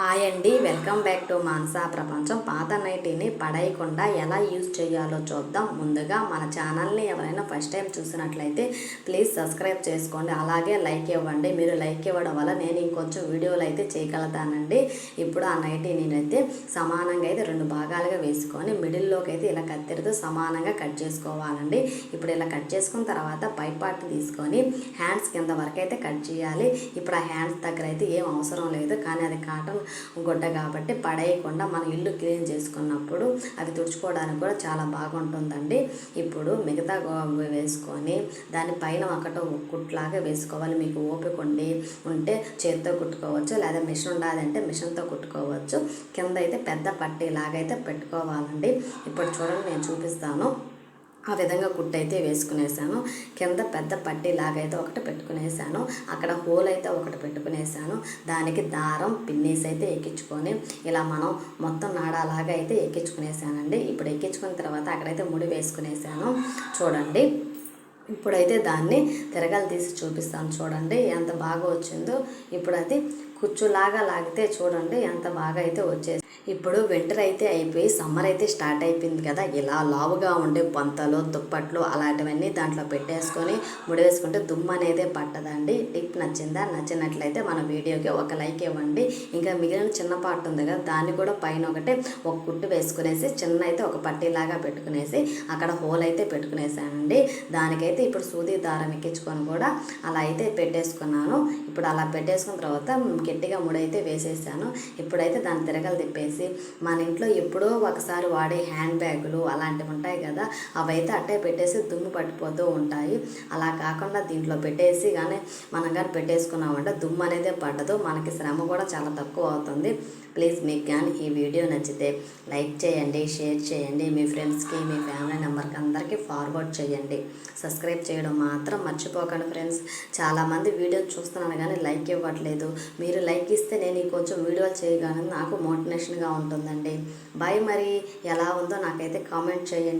Hi అండి. Welcome back to Mansa ప్రపంచం. పాత నైటీని పడేయకుండా ఎలా యూజ్ చేయాలో చూద్దాం. ముందుగా మన ఛానల్ని ఎవరైనా ఫస్ట్ టైం చూసినట్లయితే ప్లీజ్ సబ్స్క్రైబ్ చేసుకోండి. అలాగే లైక్ ఇవ్వండి. మీరు లైక్ ఇవ్వడం వల్ల నేను ఇంకొంచెం వీడియోలు అయితే చేయగలుగుతానండి. ఇప్పుడు ఆ నైటీ నేనైతే సమానంగా అయితే రెండు భాగాలుగా వేసుకొని మిడిల్లోకి అయితే ఇలా కత్తిరితో సమానంగా కట్ చేసుకోవాలండి. ఇప్పుడు ఇలా కట్ చేసుకున్న తర్వాత పై పార్ట్ తీసుకొని హ్యాండ్స్ కింద వరకు అయితే కట్ చేయాలి. ఇప్పుడు ఆ హ్యాండ్స్ దగ్గర అయితే ఏం అవసరం లేదు. కానీ అది కాటన్ గుడ్డ కాబట్టి పడేయకుండా మనం ఇల్లు క్లీన్ చేసుకున్నప్పుడు అది తుడుచుకోవడానికి కూడా చాలా బాగుంటుందండి. ఇప్పుడు మిగతా గో- వేసుకొని దానిపైన ఒకటో కుట్లాగా వేసుకోవాలి. మీకు ఓపిక ఉండి ఉంటే చేత్తో కుట్టుకోవచ్చు లేదా మిషన్ ఉండాలంటే మిషన్తో కుట్టుకోవచ్చు. కింద అయితే పెద్ద పట్టీలాగైతే పెట్టుకోవాలండి. ఇప్పుడు చూడండి నేను చూపిస్తాను. ఆ విధంగా కుట్టు అయితే వేసుకునేసాను. కింద పెద్ద పట్టీ లాగైతే ఒకటి పెట్టుకునేసాను. అక్కడ హోల్ అయితే ఒకటి పెట్టుకునేసాను. దానికి దారం పిన్నేసి అయితే ఎక్కించుకొని ఇలా మనం మొత్తం నాడాలాగా అయితే ఎక్కించుకునేసానండి. ఇప్పుడు ఎక్కించుకున్న తర్వాత అక్కడైతే ముడి వేసుకునేసాను. చూడండి. ఇప్పుడైతే దాన్ని తిరగలు తీసి చూపిస్తాను. చూడండి ఎంత బాగా వచ్చిందో. ఇప్పుడు అది కుచ్చులాగా లాగితే చూడండి ఎంత బాగా అయితే వచ్చేసి. ఇప్పుడు వింటర్ అయితే అయిపోయి సమ్మర్ అయితే స్టార్ట్ అయిపోయింది కదా. ఇలా లావుగా ఉండే పొంతలు దుప్పట్లు అలాంటివన్నీ దాంట్లో పెట్టేసుకొని ముడివేసుకుంటే దుమ్ము అనేది పట్టదండి. టిప్ నచ్చిందా? నచ్చినట్లయితే మన వీడియోకి ఒక లైక్ ఇవ్వండి. ఇంకా మిగిలిన చిన్న పార్ట్ ఉంది కదా దాన్ని కూడా పైన ఒకటి ఒక కుట్టు వేసుకునేసి చిన్న అయితే ఒక పట్టీలాగా పెట్టుకునేసి అక్కడ హోల్ అయితే పెట్టుకునేసానండి. దానికైతే ఇప్పుడు సూది దారం ఎక్కించుకొని కూడా అలా అయితే పెట్టేసుకున్నాను. ఇప్పుడు అలా పెట్టేసుకున్న తర్వాత గట్టిగా ముడైతే వేసేసాను. ఇప్పుడైతే దాన్ని తిరగలు తిప్పేసి మన ఇంట్లో ఎప్పుడో ఒకసారి వాడే హ్యాండ్ బ్యాగులు అలాంటివి ఉంటాయి కదా అవైతే అట్టే పెట్టేసి దుమ్ము పట్టిపోతూ ఉంటాయి. అలా కాకుండా దీంట్లో పెట్టేసి కానీ మనం కానీ పెట్టేసుకున్నామంటే దుమ్ము అనేది పడదు. మనకి శ్రమ కూడా చాలా తక్కువ అవుతుంది. ప్లీజ్ మీకు కానీ ఈ వీడియో నచ్చితే లైక్ చేయండి షేర్ చేయండి. మీ ఫ్రెండ్స్కి మీ ఫ్యామిలీ నెంబర్కి అందరికీ ఫార్వర్డ్ చేయండి. సబ్స్క్రైబ్ చేయడం మాత్రం మర్చిపోకండి ఫ్రెండ్స్. చాలామంది వీడియో చూస్తున్నాను కానీ లైక్ ఇవ్వట్లేదు. మీరు లైక్ ఇస్తే నేను కొంచెం వీడియోలు చేయగలను. నాకు మోటివేషన్గా ఉంటుందండి. బాయ్ మరి ఎలా ఉందో నాకైతే కామెంట్ చేయండి.